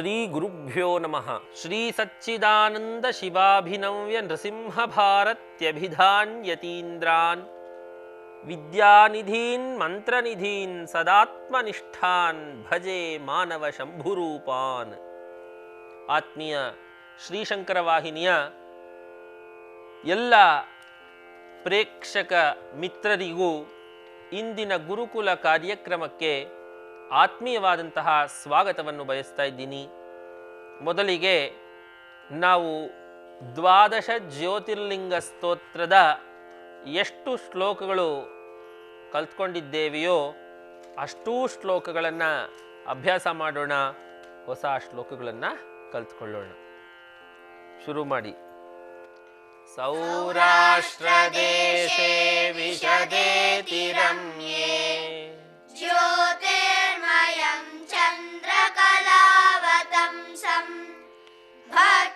ಶ್ರೀ ಗುರುಭ್ಯೋ ನಮಃ. ಶ್ರೀ ಸಚ್ಚಿದಾನಂದ ಶಿವಾಭಿನವ್ಯ ನೃಸಿಂಹ ಭಾರತ್ಯಭಿಧಾನ್ಯತೀಂದ್ರಾನ್ ವಿದ್ಯಾನಿಧೀನ್ ಮಂತ್ರನಿಧೀನ್ ಸದಾತ್ಮನಿಷ್ಠಾನ್ ಭಜೆ ಮಾನವ ಶಂಭುರೂಪಾನ್. ಆತ್ಮೀಯ ಶ್ರೀಶಂಕರ ವಾಹಿನಿಯ ಎಲ್ಲ ಪ್ರೇಕ್ಷಕ ಮಿತ್ರರಿಗೂ ಇಂದಿನ ಗುರುಕುಲ ಕಾರ್ಯಕ್ರಮಕ್ಕೆ ಆತ್ಮೀಯವಾದಂತಹ ಸ್ವಾಗತವನ್ನು ಬಯಸ್ತಾ ಇದ್ದೀನಿ. ಮೊದಲಿಗೆ ನಾವು ದ್ವಾದಶ ಜ್ಯೋತಿರ್ಲಿಂಗ ಸ್ತೋತ್ರದ ಎಷ್ಟು ಶ್ಲೋಕಗಳು ಕಲ್ತ್ಕೊಂಡಿದ್ದೇವೆಯೋ ಅಷ್ಟೂ ಶ್ಲೋಕಗಳನ್ನು ಅಭ್ಯಾಸ ಮಾಡೋಣ, ಹೊಸ ಶ್ಲೋಕಗಳನ್ನು ಕಲ್ತ್ಕೊಳ್ಳೋಣ. ಶುರು ಮಾಡಿ. ಸೌರಾಷ್ಟ್ರ ದೇಶ ವಿಷದೇ ತಿರಮ್ಯೇ. ಜ್ಯೋತಿ चन्द्रकलावतंसं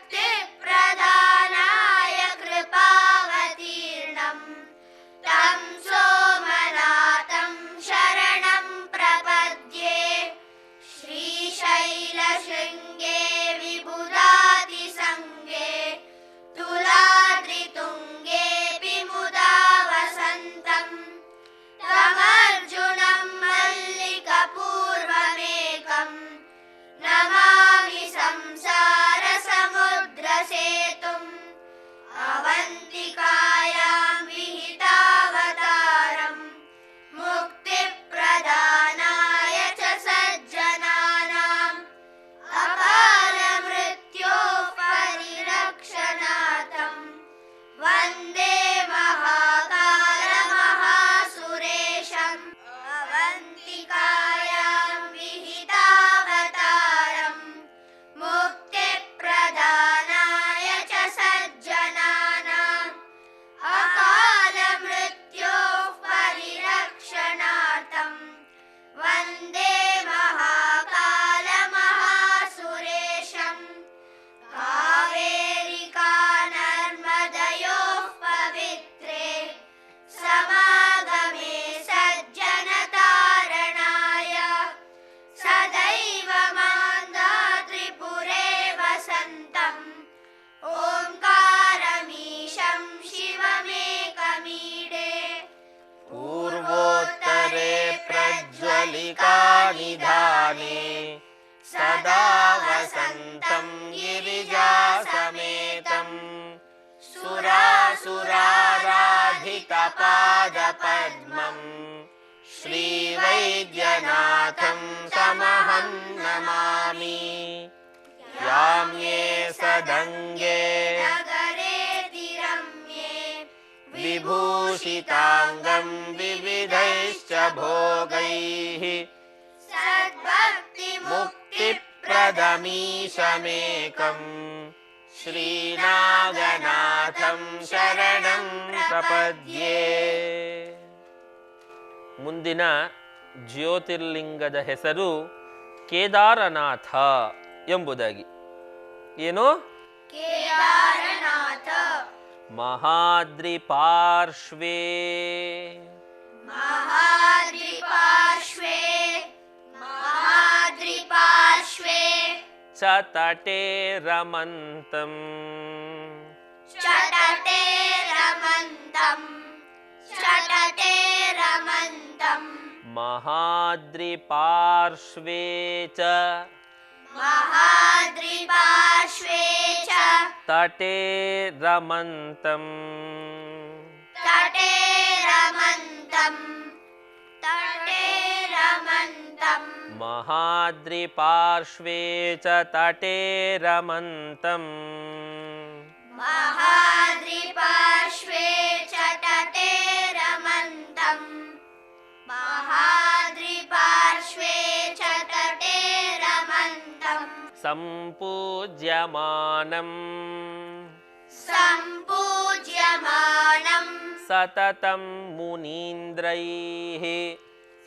सदा वसन्तं गिरिजासमेतम्। सुरासुराराधिकपादपद्मम् श्रीवैद्यनाथं समहं नमामि। यां ये सदङ्गे। विभूषिताङ्गं विविधैश्च भोगैः। सद्भक्तिमुक् मुक्तिप्रदमीशमेकम् श्रीनागनाथं ಶರಣಂ ಪ್ರಪದ್ಯೆ ಮುಂದಿನ ಜ್ಯೋತಿರ್ಲಿಂಗದ ಹೆಸರು ಕೇದಾರನಾಥ ಎಂಬುದಾಗಿ ಏನು केदारनाथ ಮಹಾದ್ರಿ ಪಾರ್ಶ್ವೇ महाद्रिपार्श्वे महाद्रिपार्श्वे ಚ ತಟೆ अश्वे चतटे रमन्तम्। चटते रमन्तम्। चटते रमन्तम्। महाद्रिपार्श्वे च। महाद्रिपार्श्वे च। तटे रमन्तम्। तटे रमन्तम्। तटे रमन्तम्। महाद्रिपार्श्वे च तटे रमन्तम्। महाद्रिपार्श्वे च तटे रमन्तम्। महाद्रिपार्श्वे च तटे रमन्तम्। सम्पूज्यमानम्। सम्पूज्य न सततं मुनीन्द्रैः।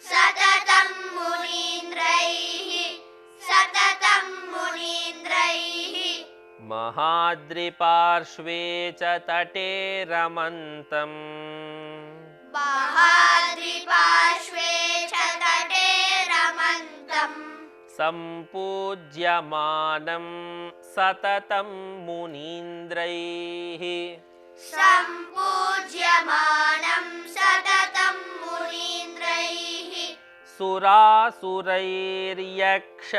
सततं मुनीन्द्रैः। सततं मुनीन्द्रैः। महाद्रिपार्श्वे च तटे रमन्तम्। महाद्रिपार्श्वे च तटे रमन्तम्। सम्पूज्यमानं सततं मुनीन्द्रैः। सम्पूज्यमानं सततं मुनीन्द्रैः। सुरासुरैर्यक्ष।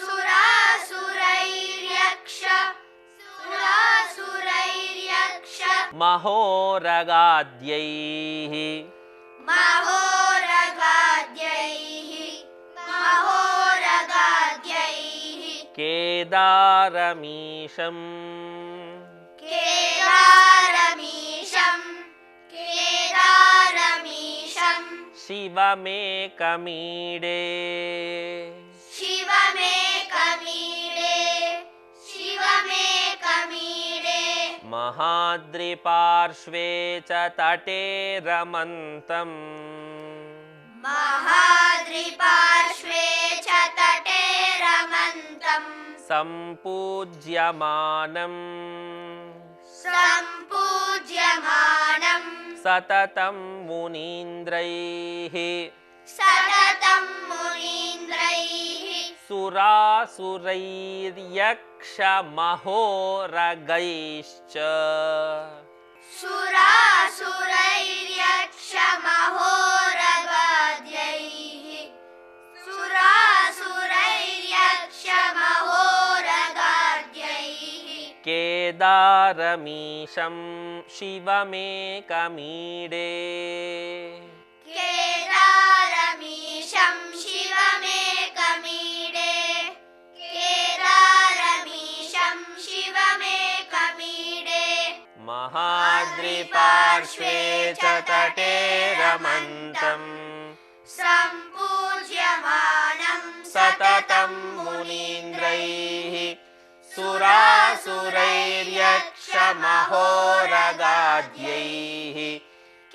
सुरासुरैर्यक्ष। सुरासुरैर्यक्ष। महोरगाद्यैः। महोरगाद्यैः। महोरगाद्यैः। केदारमीशम् शिव मे कमीडे शिव कमीडे शिव कमीडे महाद्रिपार्श्वे च तटे रमन्तम्। महाद्रिपार्श्वे च तटे रमन्तम्। सम्पूज्यमानम्। सम्पूज्यमानम्। सततं मुनीन्द्रैः। सततं मुनीन्द्रैः। सुरासुरैर्यक्षमहोरगैश्च। सुरासुरैर्यक्षमहोरगाद्यैः केदारमीशं शिवमेकमीडे। केदारमीशं शिवमेकमीडे। केदारमीशं शिवमेकमीडे। महाद्रिपार्श्वे च तटे रमन्तम् सम्पूज्यमानं सततं मुनीन्द्रैः सुरासुरैर्यक्षमहोरगाद्यैः।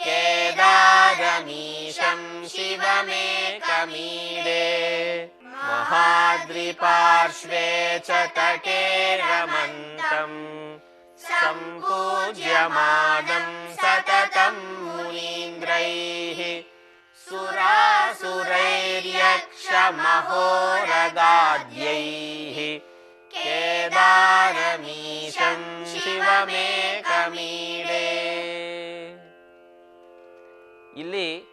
केदारमीशं शिवमेकमीडे। महाद्रिपार्श्वे च तटे रमन्तम् सम्पूज्यमानं सततं मुनीन्द्रैः। सुरासुरैर्यक्षमहोरगाद्यैः केदारमीशं ಶಿವಮೇಕಮೀಡೇ ಇಲ್ಲಿ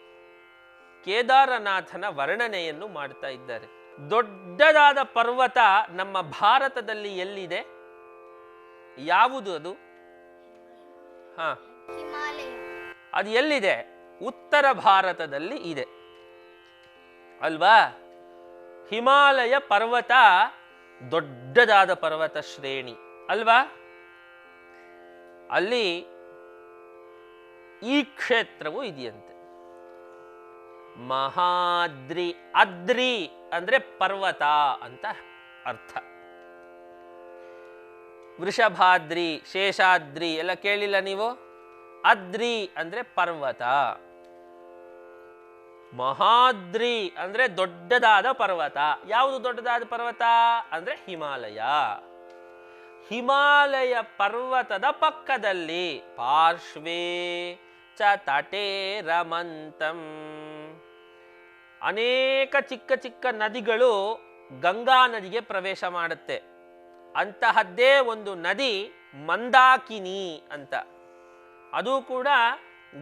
ಕೇದಾರನಾಥನ ವರ್ಣನೆಯನ್ನು ಮಾಡ್ತಾ ಇದ್ದಾರೆ ದೊಡ್ಡದಾದ ಪರ್ವತ ನಮ್ಮ ಭಾರತದಲ್ಲಿ ಎಲ್ಲಿದೆ ಯಾವುದು ಅದು ಹಾ ಹಿಮಾಲಯ ಅದು ಎಲ್ಲಿದೆ ಉತ್ತರ ಭಾರತದಲ್ಲಿ ಇದೆ ಅಲ್ವಾ ಹಿಮಾಲಯ ಪರ್ವತ ದೊಡ್ಡದಾದ ಪರ್ವತ ಶ್ರೇಣಿ, ಅಲ್ವಾ? ಅಲ್ಲಿ ಈ ಕ್ಷೇತ್ರವೂ ಇದೆಯಂತೆ. ಮಹಾದ್ರಿ, ಅದ್ರಿ ಅಂದ್ರೆ ಪರ್ವತ ಅಂತ ಅರ್ಥ. ವೃಷಭಾದ್ರಿ, ಶೇಷಾದ್ರಿ ಎಲ್ಲ ಕೇಳಿಲ್ಲ ನೀವು? ಅದ್ರಿ ಅಂದ್ರೆ ಪರ್ವತ. ಮಹಾದ್ರಿ ಅಂದ್ರೆ ದೊಡ್ಡದಾದ ಪರ್ವತ. ಯಾವುದು ದೊಡ್ಡದಾದ ಪರ್ವತ? ಅಂದ್ರೆ ಹಿಮಾಲಯ. ಹಿಮಾಲಯ ಪರ್ವತದ ಪಕ್ಕದಲ್ಲಿ ಪಾರ್ಶ್ವೇ ಚ ತಟೇ ರಮಂತಂ. ಅನೇಕ ಚಿಕ್ಕ ಚಿಕ್ಕ ನದಿಗಳು ಗಂಗಾ ನದಿಗೆ ಪ್ರವೇಶ ಮಾಡುತ್ತೆ. ಅಂತಹದ್ದೇ ಒಂದು ನದಿ ಮಂದಾಕಿನಿ ಅಂತ. ಅದು ಕೂಡ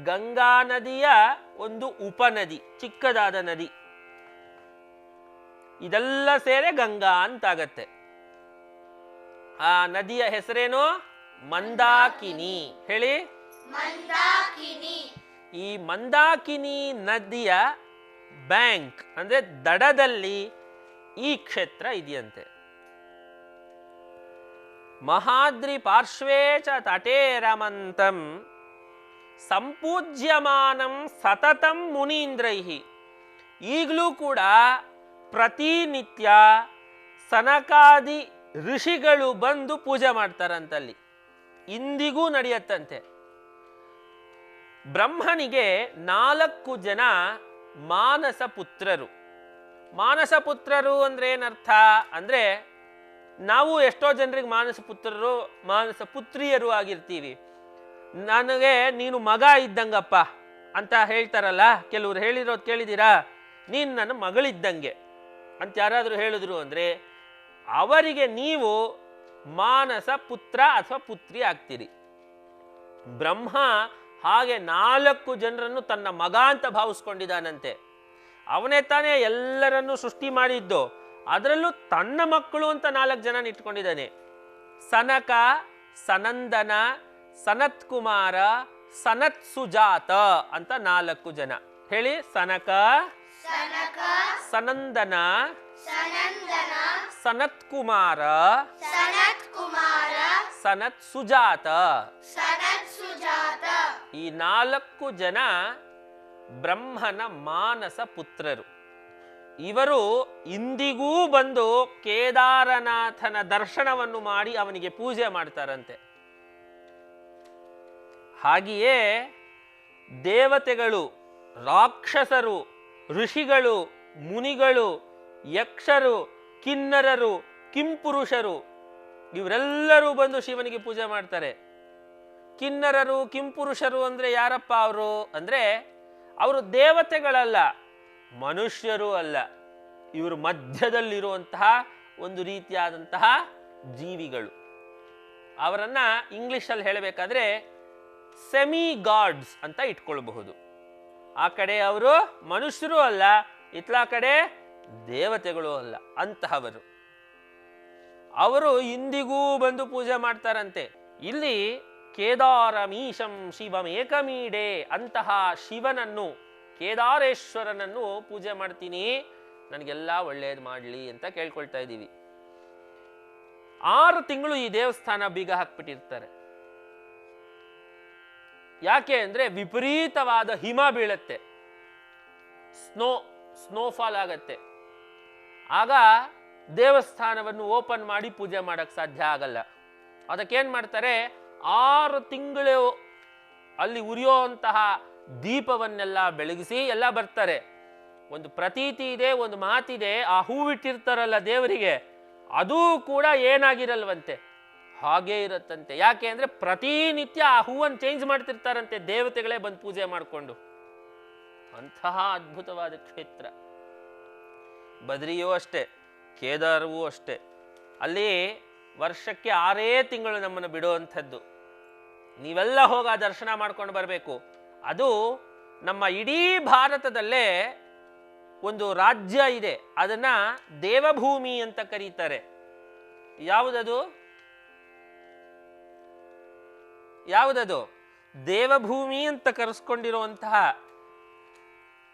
ಗಂಗಾ ನದಿಯ ಒಂದು ಉಪನದಿ ಚಿಕ್ಕದಾದ ನದಿ. ಇದೆಲ್ಲ ಸೇರೆ ಗಂಗಾ ಅಂತಾಗತ್ತೆ. ಆ ನದಿಯ ಹೆಸರೇನು? ಮಂದಾಕಿನಿ. ಹೇಳಿ. ಮಂದಾಕಿನಿ. ಈ ಮಂದಾಕಿನಿ ನದಿಯ ಬ್ಯಾಂಕ್ ಅಂದ್ರೆ ದಡದಲ್ಲಿ ಈ ಕ್ಷೇತ್ರ ಇದೆಯಂತೆ. ಮಹಾದ್ರಿ ಪಾರ್ಶ್ವೇ ಚ ತಟೇ ರಮಂತಂ ಸಂಪೂಜ್ಯಮಾನಂ ಸತತಂ ಮುನೀಂದ್ರೈಹಿ. ಈಗಲೂ ಕೂಡ ಪ್ರತಿನಿತ್ಯ ಸನಕಾದಿ ಋಷಿಗಳು ಬಂದು ಪೂಜೆ ಮಾಡ್ತಾರಂತಲ್ಲಿ. ಇಂದಿಗೂ ನಡೆಯತ್ತಂತೆ. ಬ್ರಹ್ಮನಿಗೆ ನಾಲ್ಕು ಜನ ಮಾನಸ ಪುತ್ರರು. ಮಾನಸ ಪುತ್ರರು ಅಂದ್ರೆ ಏನರ್ಥ ಅಂದ್ರೆ ನಾವು ಎಷ್ಟೋ ಜನರಿಗೆ ಮಾನಸ ಪುತ್ರರು, ಮಾನಸ ಪುತ್ರಿಯರು ಆಗಿರ್ತೀವಿ. ನನಗೆ ನೀನು ಮಗ ಇದ್ದಂಗಪ್ಪ ಅಂತ ಹೇಳ್ತಾರಲ್ಲ, ಕೆಲವ್ರು ಹೇಳಿರೋದು ಕೇಳಿದ್ದೀರಾ ನೀನು ನನ್ನ ಮಗಳಿದ್ದಂಗೆ ಅಂತ ಯಾರಾದರೂ ಹೇಳಿದ್ರು ಅಂದರೆ, ಅವರಿಗೆ ನೀವು ಮಾನಸ ಪುತ್ರ ಅಥವಾ ಪುತ್ರಿ ಆಗ್ತೀರಿ. ಬ್ರಹ್ಮ ಹಾಗೆ ನಾಲ್ಕು ಜನರನ್ನು ತನ್ನ ಮಗ ಅಂತ ಭಾವಿಸ್ಕೊಂಡಿದ್ದಾನಂತೆ. ಅವನೇ ತಾನೇ ಎಲ್ಲರನ್ನೂ ಸೃಷ್ಟಿ ಮಾಡಿದ್ದು, ಅದರಲ್ಲೂ ತನ್ನ ಮಕ್ಕಳು ಅಂತ ನಾಲ್ಕು ಜನ ಇಟ್ಕೊಂಡಿದ್ದಾನೆ. ಸನಕ, ಸನಂದನ ಸನತ್ ಕುಮಾರ ಸನತ್ ಸುಜಾತ ಅಂತ ನಾಲ್ಕು ಜನ. ಹೇಳಿ ಸನಕ ಸನಂದನ ಸನತ್ ಕುಮಾರ ಸನತ್ ಕುಮಾರ ಸನತ್ ಸುಜಾತ ಸನತ್ ಸುಜಾತ ಈ ನಾಲ್ಕು ಜನ ಬ್ರಹ್ಮನ ಮಾನಸ ಪುತ್ರರು. ಇವರು ಇಂದಿಗೂ ಬಂದು ಕೇದಾರನಾಥನ ದರ್ಶನವನ್ನು ಮಾಡಿ ಅವನಿಗೆ ಪೂಜೆ ಮಾಡ್ತಾರಂತೆ. ಹಾಗೆಯೇ ದೇವತೆಗಳು, ರಾಕ್ಷಸರು, ಋಷಿಗಳು, ಮುನಿಗಳು, ಯಕ್ಷರು, ಕಿನ್ನರರು, ಕಿಂಪುರುಷರು, ಇವರೆಲ್ಲರೂ ಬಂದು ಶಿವನಿಗೆ ಪೂಜೆ ಮಾಡ್ತಾರೆ. ಕಿನ್ನರರು, ಕಿಂಪುರುಷರು ಅಂದರೆ ಯಾರಪ್ಪ ಅವರು? ಅಂದರೆ ಅವರು ದೇವತೆಗಳಲ್ಲ, ಮನುಷ್ಯರು ಅಲ್ಲ. ಇವರು ಮಧ್ಯದಲ್ಲಿರುವಂತಹ ಒಂದು ರೀತಿಯಾದಂತಹ ಜೀವಿಗಳು. ಅವರನ್ನು ಇಂಗ್ಲಿಷಲ್ಲಿ ಹೇಳಬೇಕಾದ್ರೆ ಸೆಮಿ ಗಾಡ್ಸ್ ಅಂತ ಇಟ್ಕೊಳ್ಬಹುದು. ಆ ಕಡೆ ಅವರು ಮನುಷ್ಯರು ಅಲ್ಲ ಇತ್ಲಾ ಕಡೆ ದೇವತೆಗಳು ಅಲ್ಲ, ಅಂತಹವರು. ಅವರು ಇಂದಿಗೂ ಬಂದು ಪೂಜೆ ಮಾಡ್ತಾರಂತೆ. ಇಲ್ಲಿ ಕೇದಾರಮೀಶಂ ಶಿವಮೇಕಮೀಡೆ ಅಂತಹ ಶಿವನನ್ನು, ಕೇದಾರೇಶ್ವರನನ್ನು ಪೂಜೆ ಮಾಡ್ತೀನಿ, ನನಗೆಲ್ಲ ಒಳ್ಳೇದು ಮಾಡಲಿ ಅಂತ ಕೇಳ್ಕೊಳ್ತಾ ಇದ್ದೀವಿ. ಆರು ತಿಂಗಳು ಈ ದೇವಸ್ಥಾನ ಬೀಗ ಹಾಕ್ಬಿಟ್ಟಿರ್ತಾರೆ. ಯಾಕೆ ಅಂದರೆ ವಿಪರೀತವಾದ ಹಿಮ ಬೀಳತ್ತೆ. ಸ್ನೋ, ಸ್ನೋಫಾಲ್ ಆಗತ್ತೆ. ಆಗ ದೇವಸ್ಥಾನವನ್ನು ಓಪನ್ ಮಾಡಿ ಪೂಜೆ ಮಾಡಕ್ ಸಾಧ್ಯ ಆಗಲ್ಲ. ಅದಕ್ಕೇನು ಮಾಡ್ತಾರೆ? ಆರು ತಿಂಗಳು ಅಲ್ಲಿ ಉರಿಯುವಂತಹ ದೀಪವನ್ನೆಲ್ಲ ಬೆಳಗಿಸಿ ಎಲ್ಲ ಬರ್ತಾರೆ. ಒಂದು ಪ್ರತೀತಿ ಇದೆ, ಒಂದು ಮಾತಿದೆ, ಆ ಹೂವಿಟ್ಟಿರ್ತಾರಲ್ಲ ದೇವರಿಗೆ, ಅದೂ ಕೂಡ ಏನಾಗಿರಲ್ವಂತೆ? ಹಾಗೇ ಇರುತ್ತಂತೆ. ಯಾಕೆ ಅಂದರೆ ಪ್ರತಿನಿತ್ಯ ಆ ಹೂವನ್ನು ಚೇಂಜ್ ಮಾಡ್ತಿರ್ತಾರಂತೆ. ದೇವತೆಗಳೇ ಬಂದು ಪೂಜೆ ಮಾಡಿಕೊಂಡು. ಅಂತಹ ಅದ್ಭುತವಾದ ಕ್ಷೇತ್ರ. ಬದ್ರಿಯೂ ಅಷ್ಟೇ, ಕೇದಾರವೂ ಅಷ್ಟೇ. ಅಲ್ಲಿ ವರ್ಷಕ್ಕೆ ಆರೇ ತಿಂಗಳು ನಮ್ಮನ್ನು ಬಿಡುವಂಥದ್ದು. ನೀವೆಲ್ಲ ಹೋಗ ದರ್ಶನ ಮಾಡ್ಕೊಂಡು ಬರಬೇಕು. ಅದು ನಮ್ಮ ಇಡೀ ಭಾರತದಲ್ಲೇ ಒಂದು ರಾಜ್ಯ ಇದೆ. ಅದನ್ನ ದೇವಭೂಮಿ ಅಂತ ಕರೀತಾರೆ. ಯಾವುದದು? ಯಾವುದದು? ದೇವಭೂಮಿ ಅಂತ ಕರೆಸ್ಕೊಂಡಿರುವಂತಹ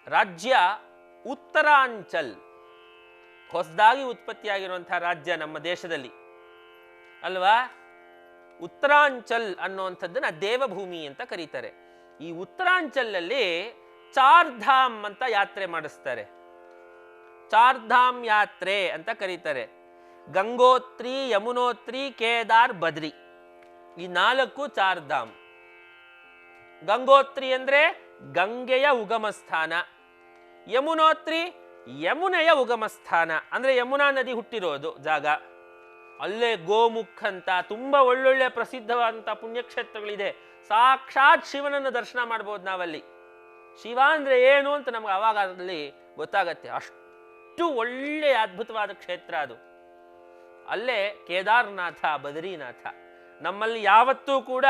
ರಾಜ್ಯ ಉತ್ತರಾಂಚಲ್. ಹೊಸದಾಗಿ ಉತ್ಪತ್ತಿಯಾಗಿರುವಂತಹ ರಾಜ್ಯ ನಮ್ಮ ದೇಶದಲ್ಲಿ. ಅಲ್ವಾ? ಉತ್ತರಾಂಚಲ್ ಅನ್ನುವಂಥದ್ದನ್ನ ದೇವಭೂಮಿ ಅಂತ ಕರೀತಾರೆ. ಈ ಉತ್ತರಾಂಚಲಲ್ಲಿ ಚಾರ್ಧಾಮ್ ಅಂತ ಯಾತ್ರೆ ಮಾಡಿಸ್ತಾರೆ. ಚಾರ್ಧಾಮ್ ಯಾತ್ರೆ ಅಂತ ಕರೀತಾರೆ. ಗಂಗೋತ್ರಿ, ಯಮುನೋತ್ರಿ, ಕೇದಾರ್, ಬದ್ರಿ. ಈ ನಾಲ್ಕು ಚಾರ್ಧಾಮ್. ಗಂಗೋತ್ರಿ ಅಂದ್ರೆ ಗಂಗೆಯ ಉಗಮ ಸ್ಥಾನ ಯಮುನೋತ್ರಿ ಯಮುನೆಯ ಉಗಮ ಸ್ಥಾನ ಅಂದ್ರೆ ಯಮುನಾ ನದಿ ಹುಟ್ಟಿರೋದು ಜಾಗ. ಅಲ್ಲೇ ಗೋಮುಖ್ ಅಂತ ತುಂಬಾ ಒಳ್ಳೊಳ್ಳೆ ಪ್ರಸಿದ್ಧವಾದಂಥ ಪುಣ್ಯಕ್ಷೇತ್ರಗಳಿದೆ. ಸಾಕ್ಷಾತ್ ಶಿವನನ್ನು ದರ್ಶನ ಮಾಡ್ಬೋದು ನಾವಲ್ಲಿ. ಶಿವ ಅಂದ್ರೆ ಏನು ಅಂತ ನಮ್ಗೆ ಅವಾಗ ಅಲ್ಲಿ ಗೊತ್ತಾಗತ್ತೆ. ಅಷ್ಟು ಒಳ್ಳೆಯ ಅದ್ಭುತವಾದ ಕ್ಷೇತ್ರ ಅದು. ಅಲ್ಲೇ ಕೇದಾರನಾಥ, ಬದರಿನಾಥ. ನಮ್ಮಲ್ಲಿ ಯಾವತ್ತೂ ಕೂಡ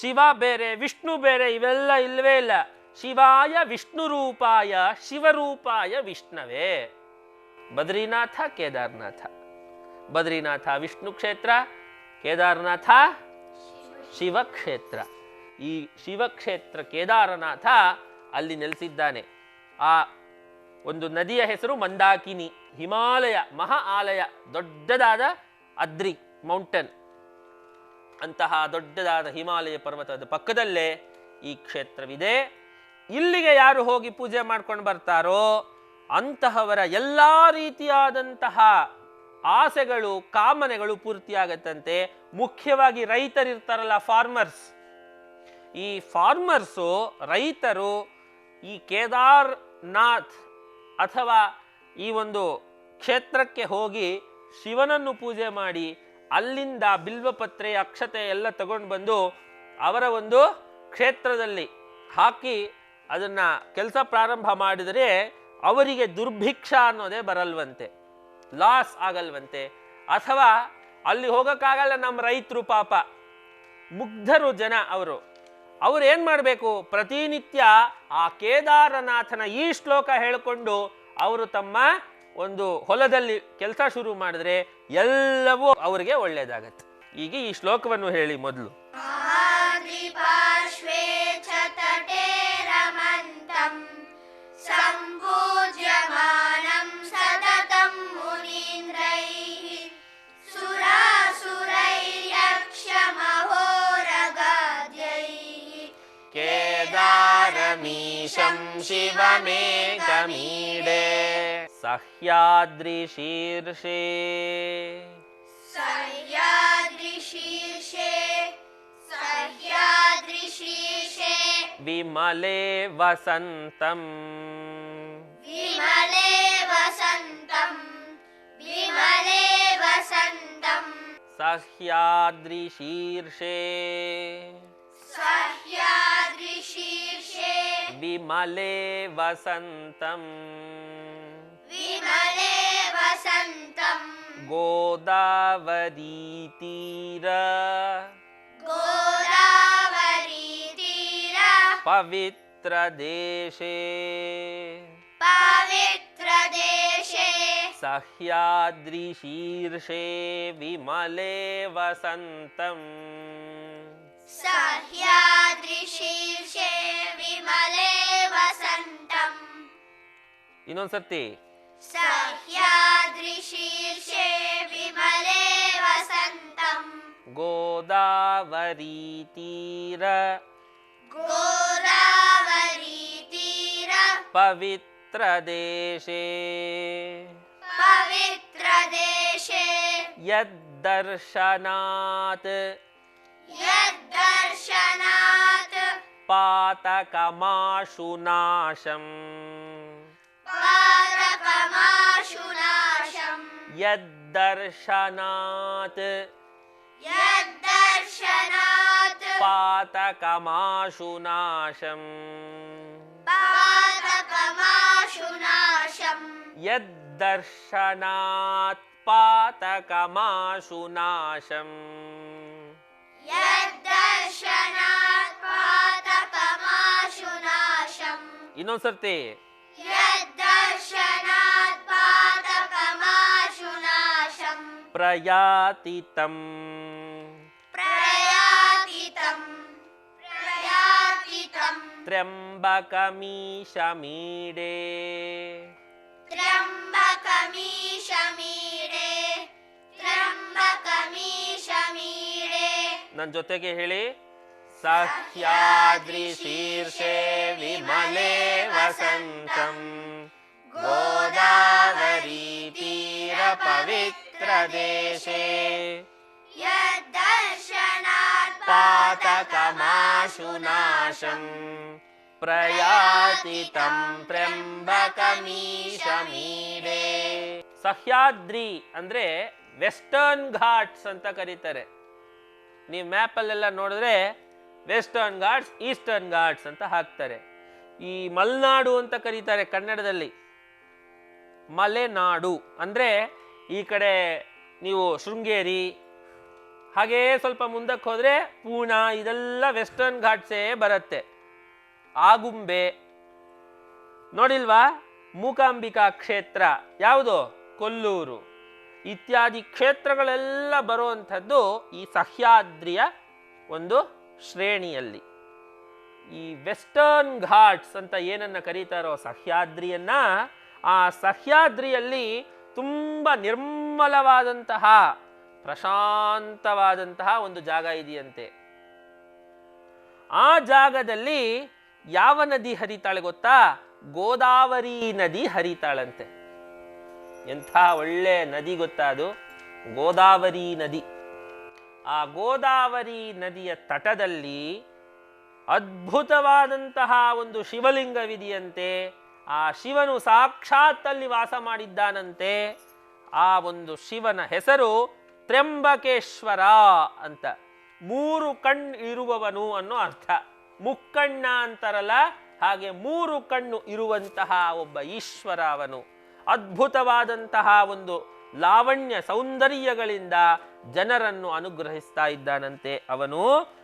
ಶಿವ ಬೇರೆ, ವಿಷ್ಣು ಬೇರೆ ಇವೆಲ್ಲ ಇಲ್ಲವೇ ಇಲ್ಲ. ಶಿವಾಯ ವಿಷ್ಣು ರೂಪಾಯ ಶಿವರೂಪಾಯ ವಿಷ್ಣವೇ. ಬದ್ರಿನಾಥ, ಕೇದಾರನಾಥ. ಬದ್ರಿನಾಥ ವಿಷ್ಣು ಕ್ಷೇತ್ರ, ಕೇದಾರನಾಥ ಶಿವಕ್ಷೇತ್ರ ಈ ಶಿವಕ್ಷೇತ್ರ ಕೇದಾರನಾಥ ಅಲ್ಲಿ ನೆಲೆಸಿದ್ದಾನೆ. ಆ ಒಂದು ನದಿಯ ಹೆಸರು ಮಂದಾಕಿನಿ, ಹಿಮಾಲಯ ಮಹಾ ಆಲಯ ದೊಡ್ಡದಾದ ಅದ್ರಿ ಮೌಂಟನ್. ಅಂತಹ ದೊಡ್ಡದಾದ ಹಿಮಾಲಯ ಪರ್ವತದ ಪಕ್ಕದಲ್ಲೇ ಈ ಕ್ಷೇತ್ರವಿದೆ. ಇಲ್ಲಿಗೆ ಯಾರು ಹೋಗಿ ಪೂಜೆ ಮಾಡ್ಕೊಂಡು ಬರ್ತಾರೋ ಅಂತಹವರ ಎಲ್ಲ ರೀತಿಯಾದಂತಹ ಆಸೆಗಳು, ಕಾಮನೆಗಳು ಪೂರ್ತಿಯಾಗತ್ತಂತೆ. ಮುಖ್ಯವಾಗಿ ರೈತರಿರ್ತಾರಲ್ಲ ಫಾರ್ಮರ್ಸ್ ಈ ಫಾರ್ಮರ್ಸು ರೈತರು ಈ ಕೇದಾರ್ನಾಥ್ ಅಥವಾ ಈ ಒಂದು ಕ್ಷೇತ್ರಕ್ಕೆ ಹೋಗಿ ಶಿವನನ್ನು ಪೂಜೆ ಮಾಡಿ ಅಲ್ಲಿಂದ ಬಿಲ್ವಪತ್ರೆ, ಅಕ್ಷತೆ ಎಲ್ಲ ತಗೊಂಡು ಬಂದು ಅವರ ಒಂದು ಕ್ಷೇತ್ರದಲ್ಲಿ ಹಾಕಿ ಅದನ್ನ ಕೆಲಸ ಪ್ರಾರಂಭ ಮಾಡಿದರೆ ಅವರಿಗೆ ದುರ್ಭಿಕ್ಷ ಅನ್ನೋದೇ ಬರಲ್ವಂತೆ, ಲಾಸ್ ಆಗಲ್ವಂತೆ. ಅಥವಾ ಅಲ್ಲಿ ಹೋಗೋಕ್ಕಾಗಲ್ಲ ನಮ್ಮ ರೈತರು ಪಾಪ, ಮುಗ್ಧರು ಜನ ಅವರು. ಅವ್ರು ಏನು ಮಾಡಬೇಕು? ಪ್ರತಿನಿತ್ಯ ಆ ಕೇದಾರನಾಥನ ಈ ಶ್ಲೋಕ ಹೇಳಿಕೊಂಡು ಅವರು ತಮ್ಮ ಒಂದು ಹೊಲದಲ್ಲಿ ಕೆಲಸ ಶುರು ಮಾಡಿದ್ರೆ ಎಲ್ಲವೂ ಅವರಿಗೆ ಒಳ್ಳೆಯದಾಗತ್ತೆ ಈಗ ಈ ಶ್ಲೋಕವನ್ನು ಹೇಳಿ ಮೊದಲು. ಶಿವಮೇ ಕಮೀಡೆ सह्याद्रिशीर्षे। सह्याद्रिशीर्षे सह्याद्रिशीर्षे। विमले वसन्तम्। विमले वसन्तम् विमले वसन्तम्। सह्याद्रिशीर्षे। सह्याद्रिशीर्षे। विमले वसन्तम्। विमले वसन्तम् ಗೋದಾವರೀತೀರ गोदावरीतीर ಪವಿತ್ರ ದೇಶೇ पवित्रदेशे सह्याद्रिशीर्षे विमले वसन्तं सह्याद्रिशीर्षे विमले वसन्तम् ಇನ್ನೊಂದ್ಸರ್ತಿ सह्याद्रिशीर्षे विमले वसन्तम् गोदावरीतीर। गोदावरीतीर। पवित्रदेशे। पवित्रदेशे। यद्दर्शनात्। यद्दर्शनात्। पातकमाशुनाशम्। पादकमाशुनाशम् यद्दर्शनात् यद्दर्शनात् पातकमाशुनाशम् पादकमाशुनाशम् यद्दर्शनात् पातकमाशुनाशम् यद्दर्शनात् पादकमाशुनाशम् ಇನ್ನೊಂದ್ಸರ್ತಿ यद्दर्शनात् पादकमाशुनाशम् प्रयातितम् प्रयातितम् प्रयातितम् त्र्यम्बकमीशमीडे त्र्यम्बकमीशमीडे त्र्यम्बकमीशमीडे ನನ್ನ ಜೊತೆಗೆ ಹೇಳಿ ಸಹ್ಯಾದ್ರಿ ಶೀರ್ಷೆ ವಿಮಲೆ ವಸಂತಂ ಗೋದಾವರಿ ತೀರ ಪವಿತ್ರ ದೇಶೇ यद्दर्शनात् ಪಾತಕಮಾಶುನಾಶಂ ಪ್ರಯಾತಿ ತಂ ತ್ರ್ಯಂಬಕಮೀಶಮೀಡೆ ಸಹ್ಯಾದ್ರಿ ಅಂದ್ರೆ ವೆಸ್ಟರ್ನ್ ಘಾಟ್ಸ್ ಅಂತ ಕರೀತಾರೆ ನೀವು ಮ್ಯಾಪಲ್ಲೆಲ್ಲ ನೋಡಿದ್ರೆ ವೆಸ್ಟರ್ನ್ ಘಾಟ್ಸ್ ಈಸ್ಟರ್ನ್ ಘಾಟ್ಸ್ ಅಂತ ಹಾಕ್ತಾರೆ ಈ ಮಲೆನಾಡು ಅಂತ ಕರೀತಾರೆ ಕನ್ನಡದಲ್ಲಿ ಮಲೆನಾಡು. ಅಂದರೆ ಈ ಕಡೆ ನೀವು ಶೃಂಗೇರಿ, ಹಾಗೇ ಸ್ವಲ್ಪ ಮುಂದಕ್ಕೆ ಹೋದರೆ ಪೂನಾ ಇದೆಲ್ಲ ವೆಸ್ಟರ್ನ್ ಘಾಟ್ಸೇ ಬರುತ್ತೆ. ಆಗುಂಬೆ. ನೋಡಿಲ್ವಾ? ಮೂಕಾಂಬಿಕಾ ಕ್ಷೇತ್ರ. ಯಾವುದು? ಕೊಲ್ಲೂರು. ಇತ್ಯಾದಿ ಕ್ಷೇತ್ರಗಳೆಲ್ಲ ಬರುವಂಥದ್ದು ಈ ಸಹ್ಯಾದ್ರಿಯ ಒಂದು ಶ್ರೇಣಿಯಲ್ಲಿ. ಈ ವೆಸ್ಟರ್ನ್ ಘಾಟ್ಸ್ ಅಂತ ಏನನ್ನ ಕರೀತಾರೋ ಸಹ್ಯಾದ್ರಿಯನ್ನ ಆ ಸಹ್ಯಾದ್ರಿಯಲ್ಲಿ ತುಂಬ ನಿರ್ಮಲವಾದಂತಹ, ಪ್ರಶಾಂತವಾದಂತಹ ಒಂದು ಜಾಗ ಇದೆಯಂತೆ. ಆ ಜಾಗದಲ್ಲಿ ಯಾವ ನದಿ ಹರಿತಾಳೆ ಗೊತ್ತಾ? ಗೋದಾವರಿ ನದಿ ಹರಿತಾಳಂತೆ. ಎಂಥ ಒಳ್ಳೆ ನದಿ ಗೊತ್ತಾ ಅದು? ಗೋದಾವರಿ ನದಿ. ಆ ಗೋದಾವರಿ ನದಿಯ ತಟದಲ್ಲಿ ಅದ್ಭುತವಾದಂತಹ ಒಂದು ಶಿವಲಿಂಗವಿದೆಯಂತೆ. ಆ ಶಿವನು ಸಾಕ್ಷಾತ್ ಅಲ್ಲಿ ವಾಸ ಮಾಡಿದ್ದಾನಂತೆ. ಆ ಒಂದು ಶಿವನ ಹೆಸರು ತ್ರ್ಯಂಬಕೇಶ್ವರ ಅಂತ. ಮೂರು ಕಣ್ಣು ಇರುವವನು ಅನ್ನೋ ಅರ್ಥ. ಮುಕ್ಕಣ್ಣ ಅಂತಾರಲ್ಲ, ಹಾಗೆ ಮೂರು ಕಣ್ಣು ಇರುವಂತಹ ಒಬ್ಬ ಈಶ್ವರ ಅವನು. ಅದ್ಭುತವಾದಂತಹ ಒಂದು ಲಾವಣ್ಯ ಸೌಂದರ್ಯಗಳಿಂದ ಜನರನ್ನು ಅನುಗ್ರಹಿಸ್ತಾ ಇದ್ದಾನಂತೆ ಅವನು.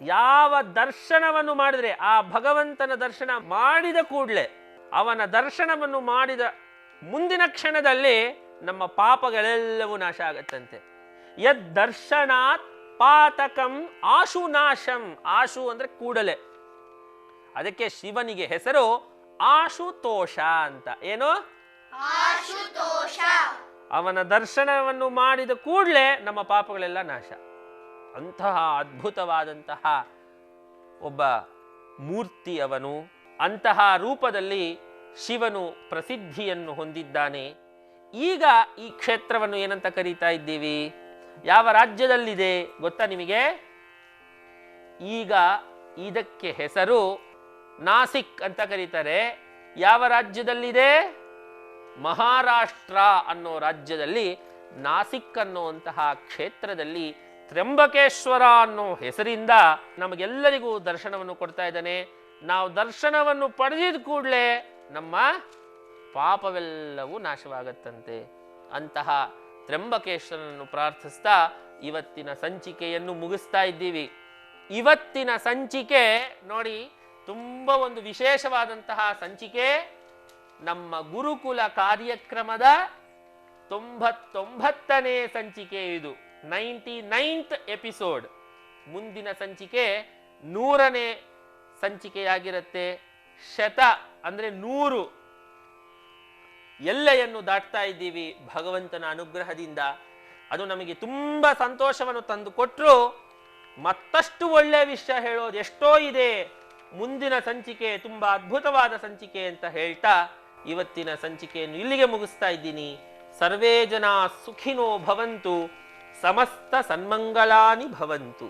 ಯಾವ ದರ್ಶನವನ್ನು ಮಾಡಿದ್ರೆ, ಆ ಭಗವಂತನ ದರ್ಶನ ಮಾಡಿದ ಕೂಡಲೇ ಅವನ ದರ್ಶನವನ್ನು ಮಾಡಿದ ಮುಂದಿನ ಕ್ಷಣದಲ್ಲಿ ನಮ್ಮ ಪಾಪಗಳೆಲ್ಲವೂ ನಾಶ ಆಗತ್ತಂತೆ. ಯದ್ ದರ್ಶನಾತ್ ಪಾತಕಂ ಆಶು ನಾಶಂ. ಆಶು ಅಂದ್ರೆ ಕೂಡಲೇ. ಅದಕ್ಕೆ ಶಿವನಿಗೆ ಹೆಸರು ಆಶುತೋಷ ಅಂತ. ಏನು? ಆಶುತೋಷ ಅವನ ದರ್ಶನವನ್ನು ಮಾಡಿದ ಕೂಡಲೇ ನಮ್ಮ ಪಾಪಗಳೆಲ್ಲ ನಾಶ. ಅಂತಹ ಅದ್ಭುತವಾದಂತಹ ಒಬ್ಬ ಮೂರ್ತಿ ಅವನು ಅಂತಹ ರೂಪದಲ್ಲಿ ಶಿವನು ಪ್ರಸಿದ್ಧಿಯನ್ನು ಹೊಂದಿದ್ದಾನೆ. ಈಗ ಈ ಕ್ಷೇತ್ರವನ್ನು ಏನಂತ ಕರೀತಾ ಇದ್ದೀವಿ? ಯಾವ ರಾಜ್ಯದಲ್ಲಿದೆ ಗೊತ್ತಾ ನಿಮಗೆ? ಈಗ ಇದಕ್ಕೆ ಹೆಸರು ನಾಸಿಕ್ ಅಂತ ಕರೀತಾರೆ. ಯಾವ ರಾಜ್ಯದಲ್ಲಿದೆ? ಮಹಾರಾಷ್ಟ್ರ ಅನ್ನೋ ರಾಜ್ಯದಲ್ಲಿ ನಾಸಿಕ್ ಅನ್ನುವಂತಹ ಕ್ಷೇತ್ರದಲ್ಲಿ ತ್ರ್ಯಂಬಕೇಶ್ವರ ಅನ್ನೋ ಹೆಸರಿಂದ ನಮಗೆಲ್ಲರಿಗೂ ದರ್ಶನವನ್ನು ಕೊಡ್ತಾ ಇದ್ದಾನೆ. ನಾವು ದರ್ಶನವನ್ನು ಪಡೆದಿದ ಕೂಡಲೇ ನಮ್ಮ ಪಾಪವೆಲ್ಲವೂ ನಾಶವಾಗತ್ತಂತೆ. ಅಂತಹ ತ್ರಂಬಕೇಶ್ವರನನ್ನು ಪ್ರಾರ್ಥಿಸ್ತಾ ಇವತ್ತಿನ ಸಂಚಿಕೆಯನ್ನು ಮುಗಿಸ್ತಾ ಇದ್ದೀವಿ. ಇವತ್ತಿನ ಸಂಚಿಕೆ ನೋಡಿ, ತುಂಬ ಒಂದು ವಿಶೇಷವಾದಂತಹ ಸಂಚಿಕೆ. ನಮ್ಮ ಗುರುಕುಲ ಕಾರ್ಯಕ್ರಮದ ತೊಂಬತ್ತೊಂಬತ್ತನೇ ಸಂಚಿಕೆ ಇದು. Ninety ninth episode. ಮುಂದಿನ ಸಂಚಿಕೆ ನೂರನೇ ಸಂಚಿಕೆಯಾಗಿರುತ್ತೆ. ಶತ ಅಂದ್ರೆ ನೂರು ಎಲ್ಲೆಯನ್ನು ದಾಟ್ತಾ ಇದ್ದೀವಿ ಭಗವಂತನ ಅನುಗ್ರಹದಿಂದ. ಅದು ನಮಗೆ ತುಂಬ ಸಂತೋಷವನ್ನು ತಂದು ಕೊಟ್ಟರು ಮತ್ತಷ್ಟು ಒಳ್ಳೆಯ ವಿಷಯ ಹೇಳೋದು ಎಷ್ಟೋ ಇದೆ. ಮುಂದಿನ ಸಂಚಿಕೆ ತುಂಬ ಅದ್ಭುತವಾದ ಸಂಚಿಕೆ ಅಂತ ಹೇಳ್ತಾ ಇವತ್ತಿನ ಸಂಚಿಕೆಯನ್ನು ಇಲ್ಲಿಗೆ ಮುಗಿಸ್ತಾ ಇದ್ದೀನಿ. ಸರ್ವೇ ಜನ ಸುಖಿನೋ ಭವಂತು, ಸಮಸ್ತ ಸನ್ಮಂಗಳಾನಿ ಭವಂತು.